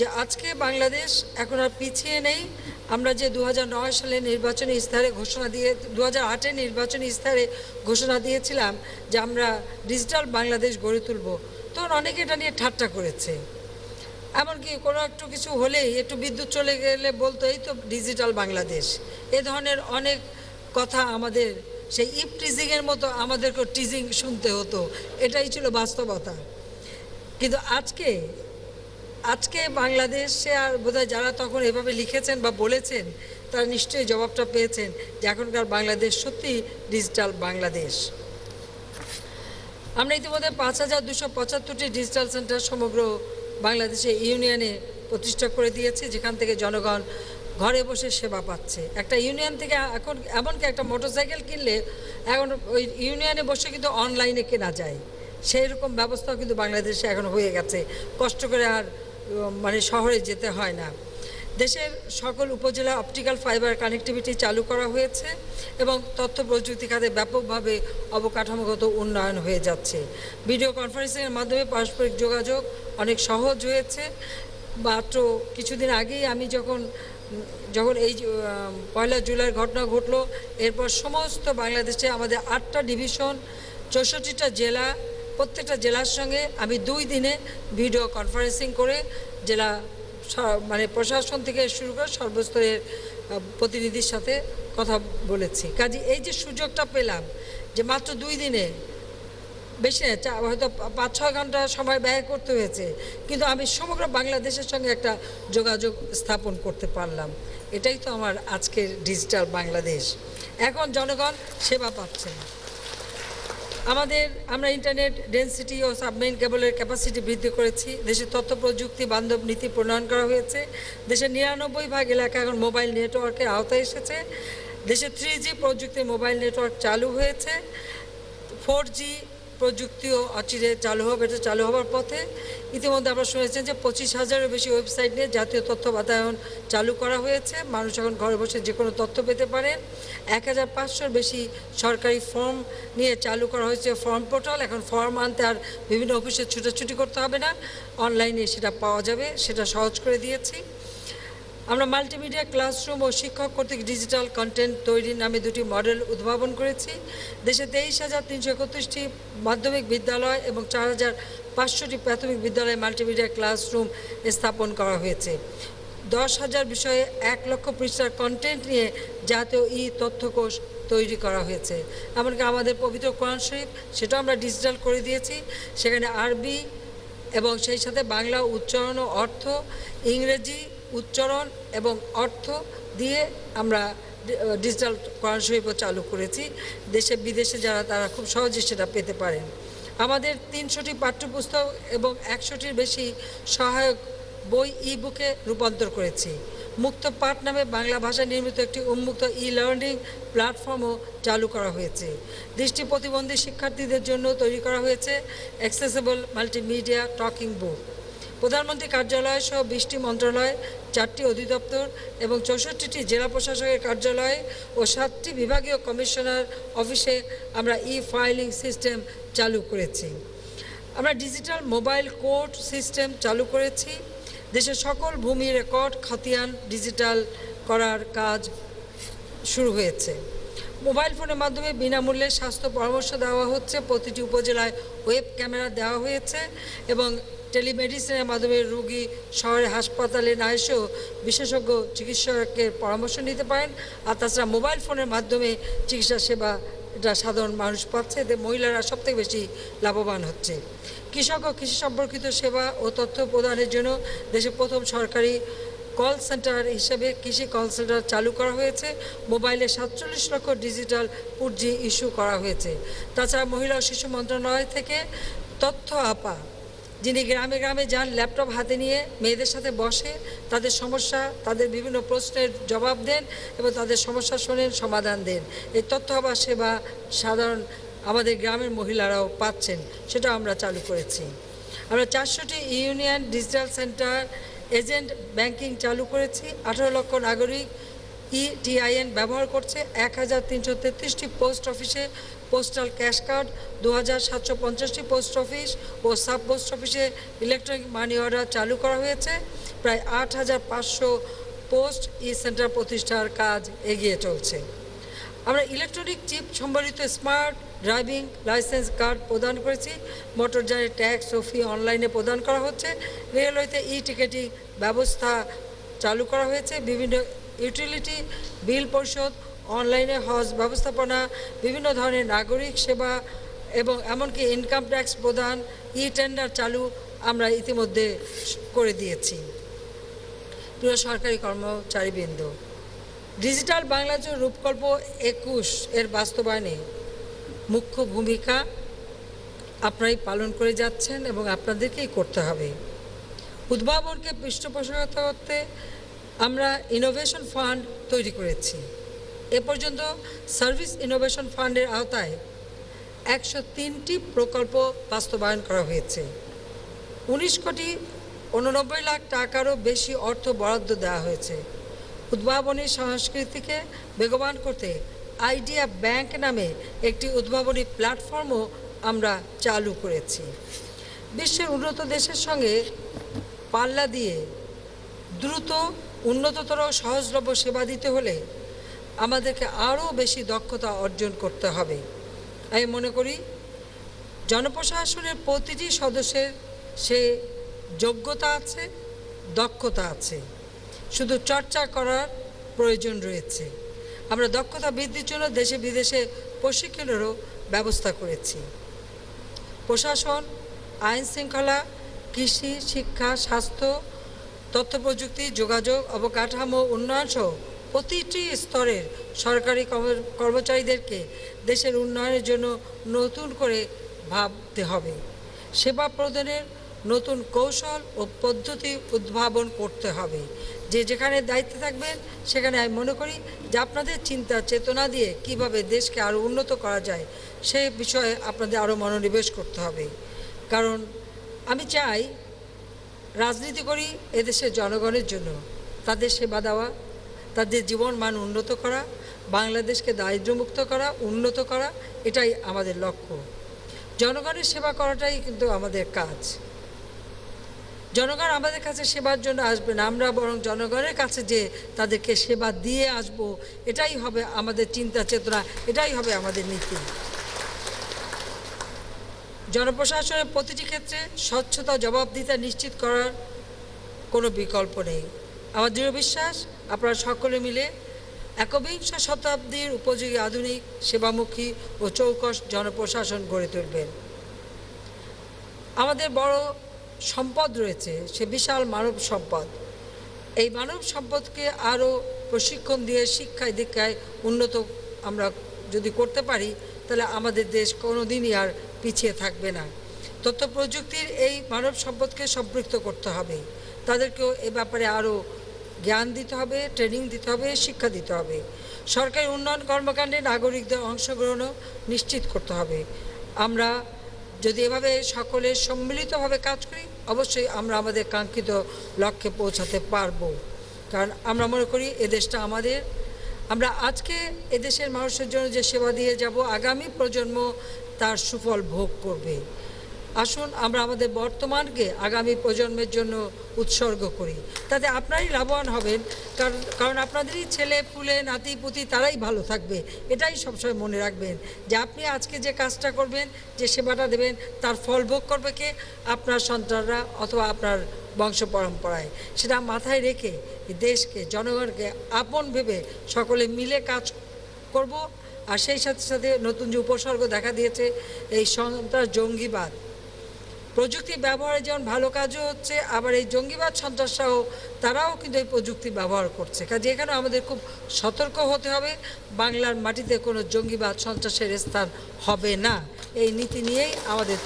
যে আজকে বাংলাদেশ এখন আর পিছিয়ে নেই। আমরা যে দু হাজার নয় সালে নির্বাচনী ইস্তাহারে ঘোষণা দিয়ে দু হাজার নির্বাচনী ইস্তাহারে ঘোষণা দিয়েছিলাম যে আমরা ডিজিটাল বাংলাদেশ গড়ে তুলব। তখন অনেকে এটা নিয়ে ঠাট্টা করেছে। এমনকি কোনো একটু কিছু হলেই একটু বিদ্যুৎ চলে গেলে বলতো, এই তো ডিজিটাল বাংলাদেশ। এ ধরনের অনেক কথা আমাদের, সেই ইপ টিজিংয়ের মতো আমাদেরকে টিজিং শুনতে হতো। এটাই ছিল বাস্তবতা। কিন্তু আজকে আজকে বাংলাদেশে আর বোধহয় যারা তখন এভাবে লিখেছেন বা বলেছেন, তারা নিশ্চয়ই জবাবটা পেয়েছেন যে এখনকার বাংলাদেশ সত্যি ডিজিটাল বাংলাদেশ। আমরা ইতিমধ্যে পাঁচ হাজার দুশো পঁচাত্তরটি ডিজিটাল সেন্টার সমগ্র বাংলাদেশে ইউনিয়নে প্রতিষ্ঠা করে দিয়েছে, যেখান থেকে জনগণ ঘরে বসে সেবা পাচ্ছে। একটা ইউনিয়ন থেকে এখন এমনকি একটা মোটরসাইকেল কিনলে এখন ওই ইউনিয়নে বসে কিন্তু অনলাইনে কেনা যায়। সেই রকম ব্যবস্থাও কিন্তু বাংলাদেশে এখন হয়ে গেছে। কষ্ট করে আর মানে শহরে যেতে হয় না। দেশের সকল উপজেলা অপটিক্যাল ফাইবার কানেক্টিভিটি চালু করা হয়েছে এবং তথ্য প্রযুক্তি খাতে ব্যাপকভাবে অবকাঠামোগত উন্নয়ন হয়ে যাচ্ছে। ভিডিও কনফারেন্সিংয়ের মাধ্যমে পারস্পরিক যোগাযোগ অনেক সহজ হয়েছে। মাত্র কিছুদিন আগেই আমি যখন যখন এই পয়লা জুলাইয়ের ঘটনা ঘটলো, এরপর সমস্ত বাংলাদেশে আমাদের আটটা ডিভিশন, চৌষট্টিটা জেলা প্রত্যেকটা জেলার সঙ্গে আমি দুই দিনে ভিডিও কনফারেন্সিং করে জেলা মানে প্রশাসন থেকে শুরু করে সর্বস্তরের প্রতিনিধির সাথে কথা বলেছি। কাজে এই যে সুযোগটা পেলাম যে মাত্র দুই দিনে, বেশি হয়তো পাঁচ, ছয় ঘণ্টা সময় ব্যয় করতে হয়েছে, কিন্তু আমি সমগ্র বাংলাদেশের সঙ্গে একটা যোগাযোগ স্থাপন করতে পারলাম। এটাই তো আমার আজকের ডিজিটাল বাংলাদেশ। এখন জনগণ সেবা পাচ্ছে আমাদের, আমরা ইন্টারনেট ডেন্সিটি ও সাবমেইন কেবলের ক্যাপাসিটি বৃদ্ধি করেছি। দেশে তথ্য প্রযুক্তি, বান্ধব নীতি প্রণয়ন করা হয়েছে। দেশের নিরানব্বই ভাগ এলাকা এখন মোবাইল নেটওয়ার্কের আওতায় এসেছে। দেশে থ্রি জি প্রযুক্তির মোবাইল নেটওয়ার্ক চালু হয়েছে। ফোর জি প্রযুক্তিও অচিরে চালু হবে, এটা চালু হওয়ার পথে। ইতিমধ্যে আমরা শুনেছেন যে পঁচিশ হাজারের বেশি ওয়েবসাইট নিয়ে জাতীয় তথ্য বাতায়ন চালু করা হয়েছে। মানুষ এখন ঘরে বসে যে কোনো তথ্য পেতে পারেন। এক হাজার পাঁচশোর বেশি সরকারি ফর্ম নিয়ে চালু করা হয়েছে ফর্ম পোর্টাল। এখন ফর্ম আনতে আর বিভিন্ন অফিসে ছুটাছুটি করতে হবে না। অনলাইনে সেটা পাওয়া যাবে, সেটা সহজ করে দিয়েছি। আমরা মাল্টিমিডিয়া ক্লাসরুম ও শিক্ষক কর্তৃক ডিজিটাল কন্টেন্ট তৈরির নামে দুটি মডেল উদ্ভাবন করেছি। দেশে তেইশ হাজার তিনশো একত্রিশটি মাধ্যমিক বিদ্যালয় এবং চার হাজার পাঁচশোটি প্রাথমিক বিদ্যালয়ে মাল্টিমিডিয়া ক্লাসরুম স্থাপন করা হয়েছে। দশ হাজার বিষয়ে এক লক্ষ পৃষ্ঠার কন্টেন্ট নিয়ে জাতীয় ই তথ্যকোষ তৈরি করা হয়েছে। এমনকি আমাদের পবিত্র কোরআন শরীফ, সেটাও আমরা ডিজিটাল করে দিয়েছি। সেখানে আরবি এবং সেই সাথে বাংলা উচ্চারণ অর্থ, ইংরেজি উচ্চারণ এবং অর্থ দিয়ে আমরা ডিজিটাল কোরআন শরীফও চালু করেছি। দেশে, বিদেশে যারা, তারা খুব সহজে সেটা পেতে পারেন। আমাদের তিনশোটি পাঠ্যপুস্তক এবং একশোটির বেশি সহায়ক বই ই বুকে রূপান্তর করেছি। মুক্ত পাঠ নামে বাংলা ভাষায় নির্মিত একটি উন্মুক্ত ই লার্নিং প্ল্যাটফর্মও চালু করা হয়েছে। দৃষ্টি প্রতিবন্ধী শিক্ষার্থীদের জন্য তৈরি করা হয়েছে অ্যাক্সেসেবল মাল্টিমিডিয়া টকিং বুক প্রধানমন্ত্রী কার্যালয় সহ বিশটি মন্ত্রণালয়, চারটি অধিদপ্তর এবং চৌষট্টিটি জেলা প্রশাসকের কার্যালয়ে ও সাতটি বিভাগীয় কমিশনার অফিসে আমরা ই ফাইলিং সিস্টেম চালু করেছি। আমরা ডিজিটাল মোবাইল কোর্ট সিস্টেম চালু করেছি। দেশের সকল ভূমি রেকর্ড খতিয়ান ডিজিটাল করার কাজ শুরু হয়েছে। মোবাইল ফোনের মাধ্যমে বিনামূল্যে স্বাস্থ্য পরামর্শ দেওয়া হচ্ছে। প্রতিটি উপজেলায় ওয়েব ক্যামেরা দেওয়া হয়েছে এবং টেলিমেডিসিনের মাধ্যমে রোগী শহরে হাসপাতালে না এসেও বিশেষজ্ঞ চিকিৎসকের পরামর্শ নিতে পারেন। আর তাছাড়া মোবাইল ফোনের মাধ্যমে চিকিৎসা সেবা এটা সাধারণ মানুষ পাচ্ছে। এতে মহিলারা সবথেকে বেশি লাভবান হচ্ছে। কৃষক ও কৃষি সম্পর্কিত সেবা ও তথ্য প্রদানের জন্য দেশে প্রথম সরকারি কল সেন্টার হিসেবে কৃষি কল সেন্টার চালু করা হয়েছে। মোবাইলে সাতচল্লিশ লক্ষ ডিজিটাল পুঁজি ইস্যু করা হয়েছে। তাছাড়া মহিলা ও শিশু মন্ত্রণালয় থেকে তথ্য আপা যিনি গ্রামে গ্রামে যান, ল্যাপটপ হাতে নিয়ে মেয়েদের সাথে বসে, তাদের সমস্যা, তাদের বিভিন্ন প্রশ্নের জবাব দেন এবং তাদের সমস্যা শোনেন, সমাধান দেন। এই তথ্য আবার সেবা সাধারণ আমাদের গ্রামের মহিলারাও পাচ্ছেন, সেটা আমরা চালু করেছি। আমরা চারশোটি union digital centre agent banking চালু করেছি। আঠারো লক্ষ নাগরিক ইটিআইএন ব্যবহার করছে। এক হাজার তিনশো তেত্রিশটি পোস্ট অফিসে পোস্টাল ক্যাশ কার্ড দু হাজার সাতশো পঞ্চাশটি পোস্ট অফিস ও সাব পোস্ট অফিসে ইলেকট্রনিক মানি অর্ডার চালু করা হয়েছে। প্রায় আট হাজার পাঁচশো পোস্ট ই সেন্টার প্রতিষ্ঠার কাজ এগিয়ে চলছে। আমরা ইলেকট্রনিক চিপ সম্বলিত স্মার্ট ড্রাইভিং লাইসেন্স কার্ড প্রদান করেছি। মোটরযানের ট্যাক্স ও ফি অনলাইনে প্রদান করা হচ্ছে। রেলওয়েতে ই টিকেটিং ব্যবস্থা চালু করা হয়েছে। বিভিন্ন ইউটিলিটি বিল পরিশোধ অনলাইনে হজ ব্যবস্থাপনা, বিভিন্ন ধরনের নাগরিক সেবা এবং এমনকি ইনকাম ট্যাক্স প্রদান ই টেন্ডার চালু আমরা ইতিমধ্যে করে দিয়েছি। প্রিয় সরকারি কর্মচারীবৃন্দ, ডিজিটাল বাংলাদেশের রূপকল্প একুশ এর বাস্তবায়নে মুখ্য ভূমিকা আপনারাই পালন করে যাচ্ছেন এবং আপনাদেরকেই করতে হবে। উদ্ভাবনকে পৃষ্ঠপোষকতা করতে আমরা ইনোভেশন ফান্ড তৈরি করেছি। এ পর্যন্ত সার্ভিস ইনোভেশন ফান্ডের আওতায় একশো তিনটি প্রকল্প বাস্তবায়ন করা হয়েছে। উনিশ কোটি উননব্বই লাখ টাকারও বেশি অর্থ বরাদ্দ দেওয়া হয়েছে। উদ্ভাবনী সংস্কৃতিকে বেগবান করতে আইডিয়া ব্যাংক নামে একটি উদ্ভাবনী প্ল্যাটফর্মও আমরা চালু করেছি। বিশ্বের উন্নত দেশের সঙ্গে পাল্লা দিয়ে দ্রুত, উন্নততর, সহজলভ্য সেবা দিতে হলে আমাদেরকে আরও বেশি দক্ষতা অর্জন করতে হবে। আমি মনে করি, জনপ্রশাসনের প্রতিটি সদস্যের সে যোগ্যতা আছে, দক্ষতা আছে। শুধু চর্চা করার প্রয়োজন রয়েছে। আমরা দক্ষতা বৃদ্ধির জন্য দেশে বিদেশে প্রশিক্ষণেরও ব্যবস্থা করেছি। প্রশাসন, আইন শৃঙ্খলা, কৃষি, শিক্ষা, স্বাস্থ্য তথ্য প্রযুক্তি যোগাযোগ, অবকাঠামো উন্নয়ন সহ প্রতিটি স্তরের সরকারি কর্ম- কর্মচারীদেরকে দেশের উন্নয়নের জন্য নতুন করে ভাবতে হবে। সেবা প্রদানের নতুন কৌশল ও পদ্ধতি উদ্ভাবন করতে হবে। যে যেখানে দায়িত্বে থাকবেন, সেখানে আমি মনে করি যে আপনাদের চিন্তা, চেতনা দিয়ে কীভাবে দেশকে আরও উন্নত করা যায় সেই বিষয়ে আপনাদের আরও মনোনিবেশ করতে হবে। কারণ আমি চাই, রাজনীতি করি এদেশের জনগণের জন্য। তাদের সেবা দেওয়া তাদের জীবন মান উন্নত করা, বাংলাদেশকে দারিদ্র্যমুক্ত করা, উন্নত করা, এটাই আমাদের লক্ষ্য। জনগণের সেবা করাটাই কিন্তু আমাদের কাজ। জনগণ আমাদের কাছে সেবার জন্য আসবে না, আমরা বরং জনগণের কাছে যে তাদেরকে সেবা দিয়ে আসব, এটাই হবে আমাদের চিন্তা চেতনা, এটাই হবে আমাদের নীতি। জনপ্রশাসনের প্রতিটি ক্ষেত্রে স্বচ্ছতা, জবাবদিহিতা নিশ্চিত করার কোনো বিকল্প নেই। আমার দৃঢ় বিশ্বাস, আপনারা সকলে মিলে একবিংশ শতাব্দীর উপযোগী আধুনিক সেবামুখী ও চৌকস জনপ্রশাসন গড়ে তুলবেন। আমাদের বড় সম্পদ রয়েছে, সে বিশাল মানব সম্পদ। এই মানব সম্পদকে আরও প্রশিক্ষণ দিয়ে, শিক্ষায়, দীক্ষায় উন্নত আমরা যদি করতে পারি, তাহলে আমাদের দেশ কোনো দিনই আর পিছিয়ে থাকবে না। তথ্য প্রযুক্তির এই মানব সম্পদকে সম্পৃক্ত করতে হবে। তাদেরকেও এ ব্যাপারে আরও জ্ঞান দিতে হবে ট্রেনিং দিতে হবে, শিক্ষা দিতে হবে। সরকারি উন্নয়ন কর্মকাণ্ডে নাগরিকদের অংশগ্রহণও নিশ্চিত করতে হবে। আমরা যদি এভাবে সকলে সম্মিলিতভাবে কাজ করি, অবশ্যই আমরা আমাদের কাঙ্ক্ষিত লক্ষ্যে পৌঁছাতে পারব। কারণ আমরা মনে করি এদেশটা আমাদের। আমরা আজকে এদেশের মানুষের জন্য যে সেবা দিয়ে যাব, আগামী প্রজন্ম তার সুফল ভোগ করবে। আসুন আমরা আমাদের বর্তমানকে আগামী প্রজন্মের জন্য উৎসর্গ করি। তাতে আপনারই লাভবান হবেন, কারণ কারণ আপনাদেরই ছেলে পুলে নাতি, পুতি তারাই ভালো থাকবে, এটাই সবসময় মনে রাখবেন যে আপনি আজকে যে কাজটা করবেন, যে সেবাটা দেবেন, তার ফল ভোগ করবে কে? আপনার সন্তানরা অথবা আপনার বংশ পরম্পরায়। সেটা মাথায় রেখে দেশকে, জনগণকে আপন ভেবে সকলে মিলে কাজ করব। আর সেই সাথে সাথে নতুন যে উপসর্গ দেখা দিয়েছে, এই সন্ত্রাস জঙ্গিবাদ প্রযুক্তি ব্যবহারে যেমন ভালো কাজও হচ্ছে, আবার এই জঙ্গিবাদ সন্ত্রাসরাও তারাও কিন্তু এই প্রযুক্তি ব্যবহার করছে। কাজে এখানে আমাদের খুব সতর্ক হতে হবে, বাংলার মাটিতে কোনো জঙ্গিবাদ সন্ত্রাসের স্থান হবে না। এই নীতি নিয়েই আমাদের